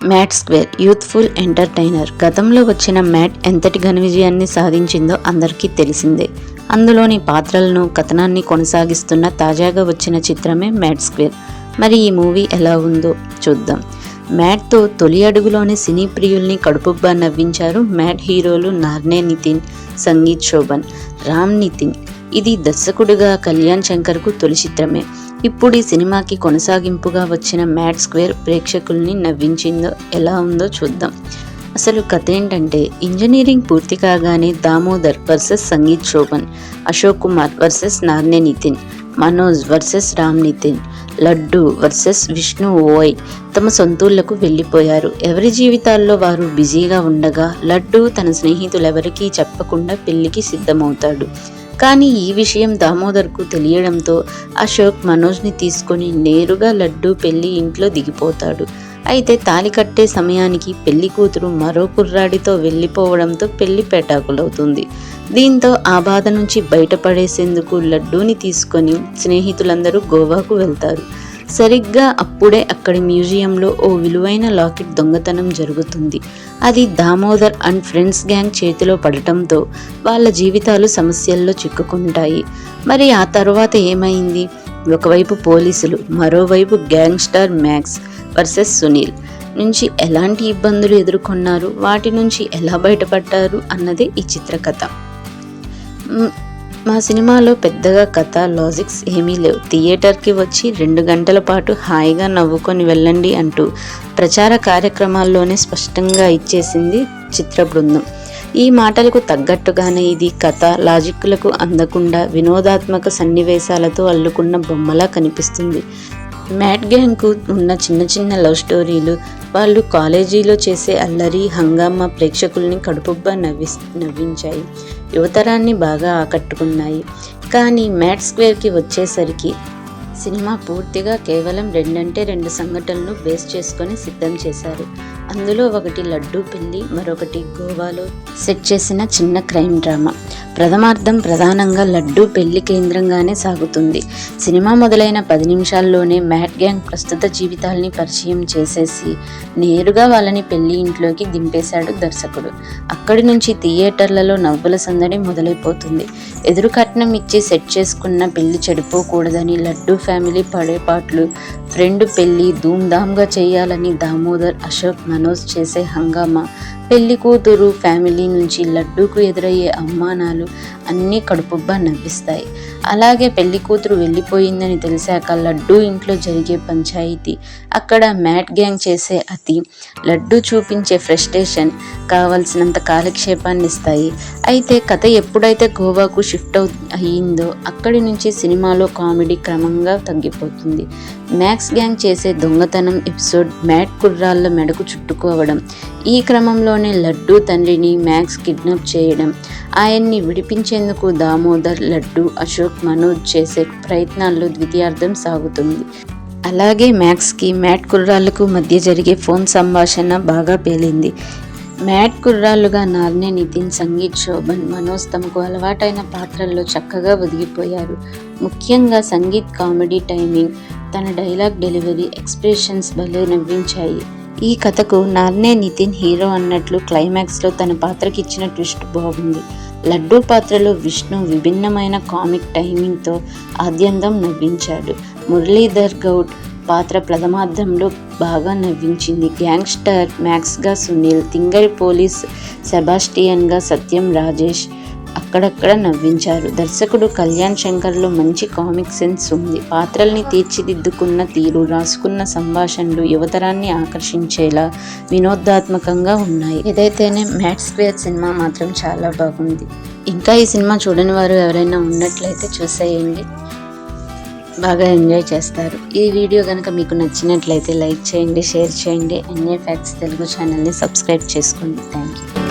Mat square youthful entertainer. గతంలో వచ్చిన mat ఎంతటి ఘన విజయాన్ని సాధించిందో అందరికీ తెలిసిందే. అందులోని పాత్రలను కథనాన్ని కొనసాగిస్తున్న తాజాగా వచ్చిన చిత్రమే మ్యాట్ స్క్వేర్. మరి ఈ మూవీ ఎలా ఉందో చూద్దాం. మ్యాట్తో తొలి అడుగులోనే సినీ ప్రియుల్ని కడుపుబ్బా నవ్వించారు మ్యాట్ హీరోలు నార్నే నితిన్ సంగీత్ శోభన్ రామ్ నితిన్. ఇది దర్శకుడుగా కళ్యాణ్ శంకర్కు తొలి చిత్రమే. ఇప్పుడు ఈ సినిమాకి కొనసాగింపుగా వచ్చిన మ్యాట్ స్క్వేర్ ప్రేక్షకుల్ని నవ్వించిందో ఎలా ఉందో చూద్దాం. అసలు కథ ఏంటంటే ఇంజనీరింగ్ పూర్తి కాగానే Damodar versus Sangeeth Shobhan Ashok Kumar versus Narne Nithin Manoj versus Ram Nithin Laddu versus Vishnu Oi తమ సొంతూళ్ళకు వెళ్ళిపోయారు. ఎవరి జీవితాల్లో వారు బిజీగా ఉండగా లడ్డు తన స్నేహితులెవరికీ చెప్పకుండా పెళ్ళికి సిద్ధమవుతాడు. కానీ ఈ విషయం దామోదర్కు తెలియడంతో అశోక్ మనోజ్ని తీసుకొని నేరుగా లడ్డు పెళ్ళి ఇంట్లో దిగిపోతాడు. అయితే తాలి కట్టే సమయానికి పెళ్ళి కూతురు మరో కుర్రాడితో వెళ్ళిపోవడంతో పెళ్ళి పెటాకులవుతుంది. దీంతో ఆ బాధ నుంచి బయటపడేసేందుకు లడ్డూని తీసుకొని స్నేహితులందరూ గోవాకు వెళ్తారు. సరిగ్గా అప్పుడే అక్కడి మ్యూజియంలో ఓ విలువైన లాకెట్ దొంగతనం జరుగుతుంది. అది దామోదర్ అండ్ ఫ్రెండ్స్ గ్యాంగ్ చేతిలో పడటంతో వాళ్ళ జీవితాలు సమస్యల్లో చిక్కుకుంటాయి. మరి ఆ తర్వాత ఏమైంది? ఒకవైపు పోలీసులు మరోవైపు గ్యాంగ్స్టర్ మ్యాక్స్ వర్సెస్ సునీల్. నుంచి ఎలాంటి ఇబ్బందులు ఎదుర్కొన్నారు? వాటి నుంచి ఎలా బయటపడ్డారు? అన్నదే ఈ చిత్రకథ. మా సినిమాలో పెద్దగా కథ లాజిక్స్ ఏమీ లేవు. థియేటర్కి వచ్చి రెండు గంటల పాటు హాయిగా నవ్వుకొని వెళ్ళండి అంటూ ప్రచార కార్యక్రమాల్లోనే స్పష్టంగా ఇచ్చేసింది చిత్ర బృందం. ఈ మాటలకు తగ్గట్టుగానే ఇది కథ లాజిక్లకు అందకుండా వినోదాత్మక సన్నివేశాలతో అల్లుకున్న బొమ్మలా కనిపిస్తుంది. మ్యాట్ గ్యాంగ్కు ఉన్న చిన్న చిన్న లవ్ స్టోరీలు వాళ్ళు కాలేజీలో చేసే అల్లరి హంగామా ప్రేక్షకుల్ని కడుపుబ్బా నవ్వి నవ్వించాయి. యువతరాన్ని బాగా ఆకట్టుకున్నాయి. కానీ మ్యాట్ స్క్వేర్కి వచ్చేసరికి సినిమా పూర్తిగా కేవలం రెండంటే రెండు సంఘటనలు బేస్ చేసుకొని సిద్ధం చేశారు. అందులో ఒకటి లడ్డూ పెళ్ళి మరొకటి గోవాలో సెట్ చేసిన చిన్న క్రైమ్ డ్రామా. ప్రథమార్థం ప్రధానంగా లడ్డూ పెళ్ళి కేంద్రంగానే సాగుతుంది. సినిమా మొదలైన పది నిమిషాల్లోనే మ్యాట్ గ్యాంగ్ ప్రస్తుత జీవితాల్ని పరిచయం చేసేసి నేరుగా వాళ్ళని పెళ్ళి ఇంట్లోకి దింపేశాడు దర్శకుడు. అక్కడి నుంచి థియేటర్లలో నవ్వుల సందడి మొదలైపోతుంది. ఎదురు కట్నం ఇచ్చి సెట్ చేసుకున్న పెళ్ళి చెడిపోకూడదని లడ్డూ ఫ్యామిలీ పడేపాట్లు ఫ్రెండ్ పెళ్ళి ధూమ్ధామ్గా చేయాలని దామోదర్ అశోక్ మనోజ్ చేసే హంగామా. పెళ్ళి కూతురు ఫ్యామిలీ నుంచి లడ్డూకు ఎదురయ్యే అవమానాలు అన్నీ కడుపుబ్బా నవ్విస్తాయి. అలాగే పెళ్ళి కూతురు వెళ్ళిపోయిందని తెలిసాక లడ్డూ ఇంట్లో జరిగే పంచాయతీ అక్కడ మ్యాట్ గ్యాంగ్ చేసే అతి లడ్డూ చూపించే ఫ్రస్ట్రేషన్ కావలసినంత కాలక్షేపాన్ని ఇస్తాయి. అయితే కథ ఎప్పుడైతే గోవాకు షిఫ్ట్ అవు అయ్యిందో అక్కడి నుంచి సినిమాలో కామెడీ క్రమంగా తగ్గిపోతుంది. మ్యాక్స్ గ్యాంగ్ చేసే దొంగతనం ఎపిసోడ్ మ్యాట్ కుర్రాళ్ళ మెడకు చుట్టుకోవడం. ఈ క్రమంలోనే లడ్డూ తండ్రిని మ్యాక్స్ కిడ్నాప్ చేయడం. ఆయన్ని విడిపించేందుకు దామోదర్ లడ్డు అశోక్ మనోజ్ చేసే ప్రయత్నాల్లో ద్వితీయార్థం సాగుతుంది. అలాగే మ్యాక్స్కి మ్యాట్ కుర్రాళ్ళకు మధ్య జరిగే ఫోన్ సంభాషణ బాగా పేలింది. మ్యాట్ కుర్రాళ్ళుగా నార్నే నితిన్ సంగీత్ శోభన్ మనోజ్ తమకు అలవాటైన పాత్రల్లో చక్కగా ఒదిగిపోయారు. ముఖ్యంగా సంగీత్ కామెడీ టైమింగ్ తన డైలాగ్ డెలివరీ ఎక్స్ప్రెషన్స్ భలే నవ్వించాయి. ఈ కథకు నార్నే నితిన్ హీరో అన్నట్లు క్లైమాక్స్లో తన పాత్రకి ఇచ్చిన ట్విస్ట్ బాగుంది. లడ్డూ పాత్రలో విష్ణు విభిన్నమైన కామిక్ టైమింగ్తో ఆద్యంతం నవ్వించాడు. మురళీధర్ గౌడ్ పాత్ర ప్రథమార్థంలో బాగా నవ్వించింది. గ్యాంగ్స్టర్ మ్యాక్స్గా సునీల్ తింగరి పోలీస్ సెబాస్టియన్గా సత్యం రాజేష్ అక్కడక్కడ నవ్వించారు. దర్శకుడు కళ్యాణ్ శంకర్లో మంచి కామిక్ సెన్స్ ఉంది. పాత్రల్ని తీర్చిదిద్దుకున్న తీరు రాసుకున్న సంభాషణలు యువతరాన్ని ఆకర్షించేలా వినోదాత్మకంగా ఉన్నాయి. ఏదైతేనే మ్యాట్ స్క్వేర్ సినిమా మాత్రం చాలా బాగుంది. ఇంకా ఈ సినిమా చూడని వారు ఎవరైనా ఉన్నట్లయితే చూసేయండి. బాగా ఎంజాయ్ చేస్తారు. ఈ వీడియో కనుక మీకు నచ్చినట్లయితే లైక్ చేయండి షేర్ చేయండి. ఎన్ఏ ఫ్యాక్ట్స్ తెలుగు ఛానల్ని సబ్స్క్రైబ్ చేసుకోండి. Thank you